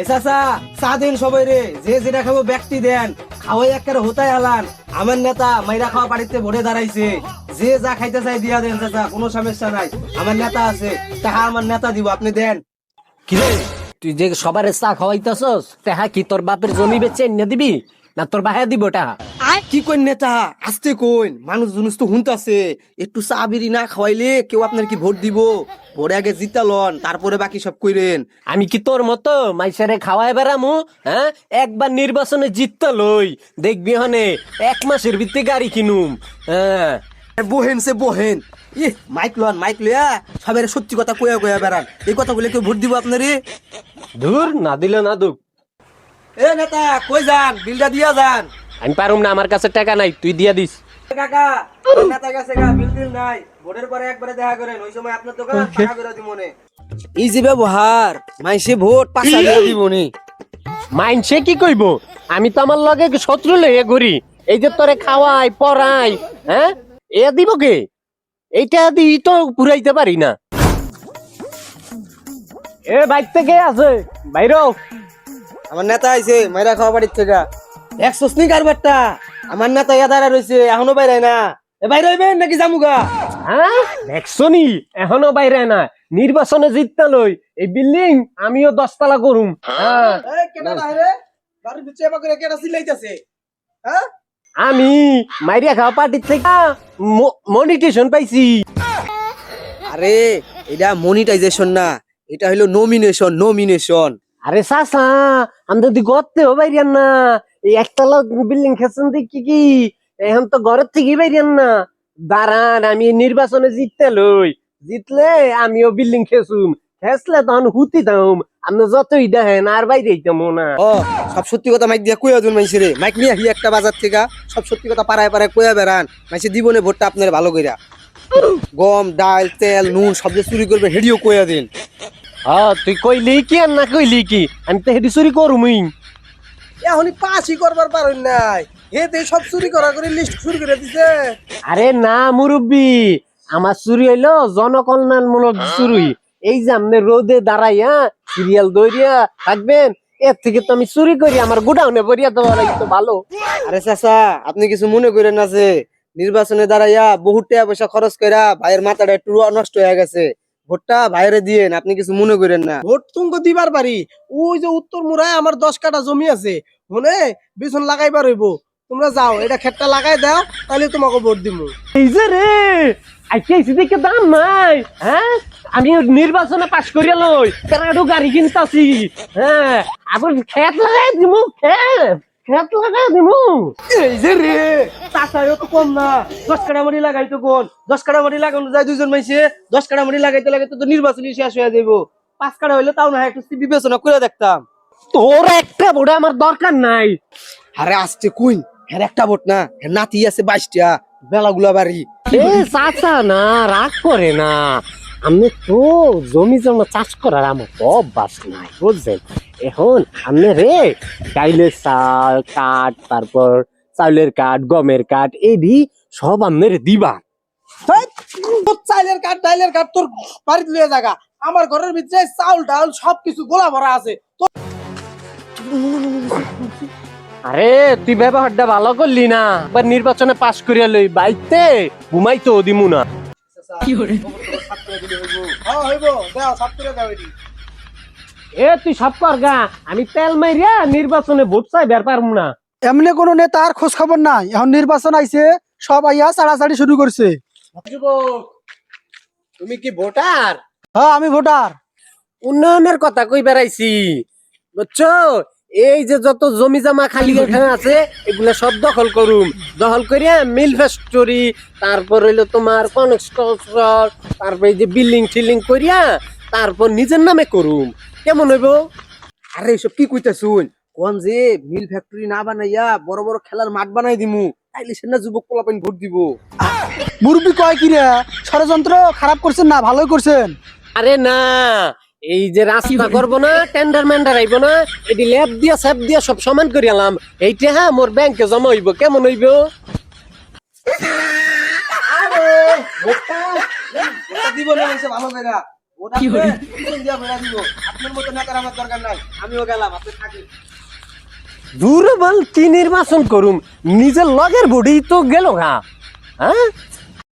এ চা দিন সবাই রে। যে যেটা খাব ব্যক্তি দেন। খাওয়াই একের হতাই আলান আমার নেতা মাইরা খাওয়া বাড়িতে ভরে দাঁড়াইছে। যে যা খাইতে চাই দিয়া দেন চাচা, কোনো সমস্যা নাই। আমার নেতা আছে, তাহা আমার নেতা দিব, আপনি দেন। কিরে, তুই যে সবার চা খাওয়াইতেছস, তাহা কি তোর বাপের জমি বেচে এনে দিবি? না তোর বাহে দিব টাহা কি কইন নেতা? আসতে কইন। মানুষ জুনুস তো হুনতাছে। একটু চা বিড়ি না খাওয়াইলে কেউ আপনার কি ভোট দিব? ভোরে আগে জিতালন তারপরে বাকি সব কইরেন। আমি কি তোর মতো মাইসারে খাওয়াই বেড়ামু হ্যাঁ? একবার নির্বাচনে জিততে লই। দেখবি হনে এক মাসের ভিত্তি গাড়ি কিনুম হ্যাঁ? বহেন সে বহেন। ই মাইক লন মাইক লইয়া সবাই সত্যি কথা কইয়া কইয়া বেড়ান। এই কথা বলে কেউ ভোট দিব আপনারে? ধুর না দিলে না দুক এ নেতা কই যান? বিলটা দিয়া যান। আমি পারুম না আমার কাছে টাকা নাই তুই দিয়া দিস। কাকা নেতা গেছে গা বিল টিল নাই। ভোটের পরে একবারে দেখা করেন ওই সময় আপনার দোকান টাকা করে দিব মনে ব্যবহার মাইসে ভোট দিয়ে দিব নি। মাইনসে কি কইব? আমি তো আমার লগে শত্রু লইয়া ঘুরি। এই যে তোরে খাওয়াই পড়াই হ্যাঁ? এ দিব কে? এইটা দি তো পুরাইতে পারি না। এ বাইক থেকে আছে? বাইরও আমার নেতা আইছে মাইরা খাওয়া বাড়ির থেকে। এক স্নি কারবারটা আমার নেতা ইয়া দাঁড়া রয়েছে এখনও বাইরে না। এ বাইরে হইবেন নাকি জামুগা? হ্যাঁ? দেখছনি এখনও বাইরে না। নির্বাচনে জিততে লই এই বিল্ডিং আমিও দশতলা করুম। হ্যাঁ। বাড়ির ভিতরে এবার করে কেটা সিলাইতেছে? হ্যাঁ? আমি মাইরিয়া খাওয়া পার্টির থেকে মনিটেশন পাইছি। আরে এটা মনিটাইজেশন না এটা হলো নমিনেশন নমিনেশন। আরে সাসা আমাদের দি গর্তে ও বাইরিয়ান না, এই একতলা বিল্ডিং খেছেন দেখি কি? এখন তো ঘরের থেকে বাইরিয়ান না। দাঁড়ান, আমি নির্বাচনে জিততে লই। জিতলে আমিও বিল্ডিং খেসুম খেসলে তখন হুতি দাম আপনি যতই দেখেন, আর বাইরে যাইতাম না ও, সব সত্যি কথা মাইক দিয়া কইয়া দিন মাইছে রে মাইক নিয়ে আহি একটা বাজার থেকে সব সত্যি কথা পাড়ায় পাড়ায় কইয়া বেড়ান। মাইছে দিবনে ভোটটা আপনার ভালো কইরা। গম, ডাল, তেল, নুন, সব যে চুরি করবে হেডিও কইয়া দিন। হ্যাঁ তুই কইলি কি আর না কইলি কি? আমি তো হেডি চুরি করুমই। এখনই পাঁচই করবার পারেন নাই। এতে সব চুরি করা করে লিস্ট শুরু করে দিছে। আরে না মুরব্বি। আমার চুরি হইল জনকল্যাণমূলক চুরি। এই যে আপনি রোদে দাঁড়াইয়া সিরিয়াল দৌড়িয়া থাকবেন এর থেকে তো আমি চুরি করি আমার গোডাউনে ভরিয়া দেওয়া লাগতো ভালো। আরে চাচা আপনি কিছু মনে করেন না যে নির্বাচনে দাঁড়াইয়া বহুত টাকা পয়সা খরচ কইরা ভাইয়ের মাথাটা একটু নষ্ট হয়ে গেছে। ভোটটা ভাইরে দিয়েন আপনি কিছু মনে করেন না। ভোট তুমকে দিবার পারি, ওই যে উত্তর মুরায় আমার দশ কাটা জমি আছে মনে বিছন লাগাইবার হইব। তোমরা যাও, এটা ক্ষেতটা লাগাই দাও তাহলে তোমাকে ভোট দিব এই যে রে দাম নাই হ্যাঁ? আমি কিনতাছি হ্যাঁ? আবার খেত এই যে রে চাচাইও তো কম না দশ কাটা মারি লাগাইতো কোন? দশ কাটামারি লাগানো যায় দুজন মাইছে দশ কাটা মারি লাগাইতে লাগাইতে তো নির্বাচনী শেষ হয়ে যাইব। পাঁচ কাটা হইলে তাও না একটু বিবেচনা করে দেখতাম। তোর একটা বড় আমার দরকার নাই। আরে আসছে কুইন হ্যাঁ একটা ভোট না নাতি আছে বাইশটা বেলাগুলা বাড়ি। এ চাচা না রাগ করে না। আমি তো জমি জমা চাষ করার আমার অভ্যাস নাই বুঝছেন? এখন আপনি রে ডাইলের চাল কাঠ তারপর চাউলের কাঠ গমের কাঠ এডি সব আপনার দিবা। চাইলের কাঠ ডাইলের কাঠ তোর বাড়িতে লয়ে জায়গা আমার ঘরের ভিতরে চাউল ডাউল সবকিছু গোলা ভরা আছে। তো আরে তুই ব্যবহারটা ভালো করলি না। এবার নির্বাচনে পাশ করিয়া লই বাইতে ঘুমাইতো দিমু না। সাত করে এ তুই সব কর গা। আমি তেল মাইরিয়া নির্বাচনে ভোট চাই বের পারব না। এমনি কোনো নেতার খোঁজ খবর নাই। এখন নির্বাচন আইছে সব আইয়া চাড়াচাড়ি শুরু করছে। তুমি কি ভোটার? হ্যাঁ আমি ভোটার। উন্নয়নের কথা কই বেড়াইছি বুঝছ? এই যে যত জমি জমা খালি এখানে আছে এগুলা সব দখল করুম। দখল করিয়া মিল ফ্যাক্টরি তারপর হইল তোমার কনস্ট্রাকশন তারপর এই যে বিল্ডিং টিল্ডিং করিয়া তারপর নিজের নামে করুম। কেমন হইব? আরে এসব কি কইতাছুন কোন যে মিল ফ্যাক্টরি না বানাইয়া বড় বড় খেলার মাঠ বানাই দিমু তাইলে সে না যুবক পোলাপাইন ভোট দিব। মুরব্বী কয় কি রে ষড়যন্ত্র খারাপ করছেন না ভালোই করছেন। আরে না এই যে রাস্তা করব না টেন্ডার মেন্ডার আইব না এটি ল্যাব দিয়া স্যাপ দিয়া সব সমান করে এলাম এইটা হ্যাঁ মোর ব্যাংকে জমা হইব কেমন হইব? দিব না হইছে ভালো কইরা ওটা দিয়া বেড়া দিব আপনার মতো নেতার আমার দরকার নাই আমিও গেলাম আপনি থাকেন দুর্বল কি নির্বাচন করুম? নিজের লগের বডি তো গেল হ্যাঁ?